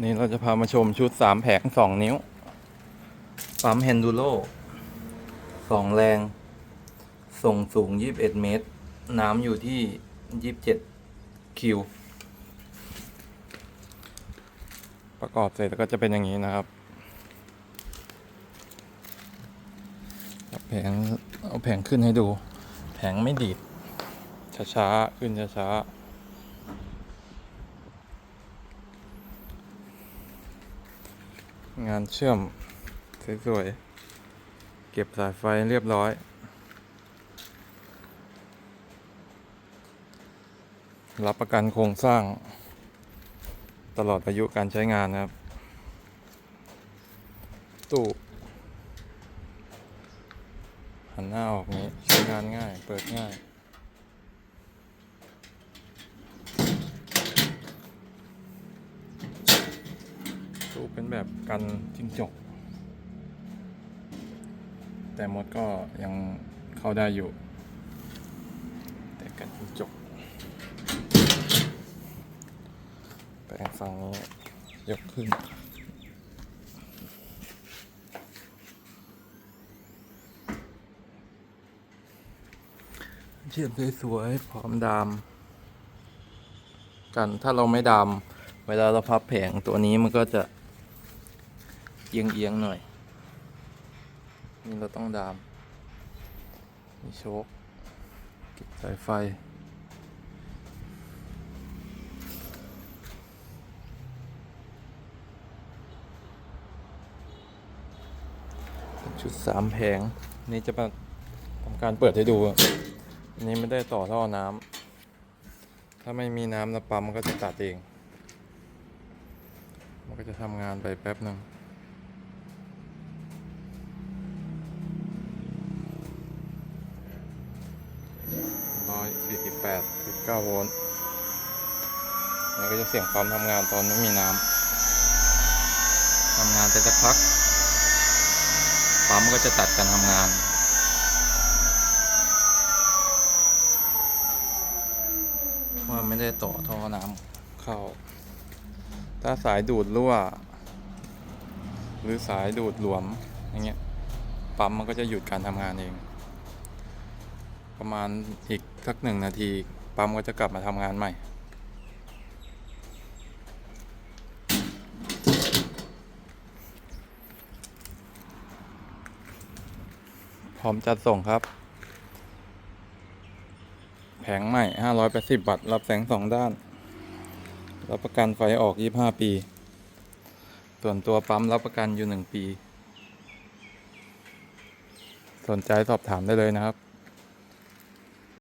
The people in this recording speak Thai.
นี่เราจะพามาชมชุดสามแผงสองนิ้ว ปั๊มแฮนดูโลสองแรง ส่งสูง21เมตร น้ำอยู่ที่27คิว ประกอบเสร็จแล้วก็จะเป็นอย่างนี้นะครับเอาแผงเอาแผงขึ้นให้ดู แผงไม่ดีดช้าๆ ขึ้นช้าๆ งานเชื่อม สวยๆ เก็บสายไฟเรียบร้อย รับประกันโครงสร้าง ตลอดอายุการใช้งานนะครับ ตู้หันหน้าออกนี้ ใช้งานง่าย เปิดง่าย ตู้เป็นแบบกันจิ้งจก แต่มดก็ยังเข้าได้อยู่ แต่กันจิ้งจกแปลงฝั่งนี้ยกขึ้นเชื่อมสวยๆพร้อมดาม กันถ้าเราไม่ดาม เวลาเราพับแผงตัวนี้มันก็จะ เอียงเอียงหน่อย นี่เราต้องดาม มีโชคเก็บสายไฟ ชุดสามแผง นี่จะมาทำการเปิดให้ดู อันนี้ไม่ได้ต่อท่อน้ำ ถ้าไม่มีน้ำแล้วปั๊มมันก็จะตัดเอง มันก็จะทำงานไปแป๊บหนึ่ง 18 19โวลต์นี่ก็จะเสียงความทำงานตอนไม่มีน้ำทำงานไปสักพักปั๊มก็จะตัดการทำงานเพราะไม่ได้ต่อท่อน้ำเข้า ถ้าสายดูดรั่ว หรือสายดูดหลวมอย่างเงี้ยปั๊มมันก็จะหยุดการทำงานเอง ประมาณอีกสักหนึ่งนาที ปั๊มก็จะกลับมาทำงานใหม่ พร้อมจัดส่งครับ แผงใหม่ 580บาทรับแสงสองด้าน รับประกันไฟออก 25 ปี ส่วนตัวปั๊มรับประกันอยู่ 1 ปี สนใจสอบถามได้เลยนะครับ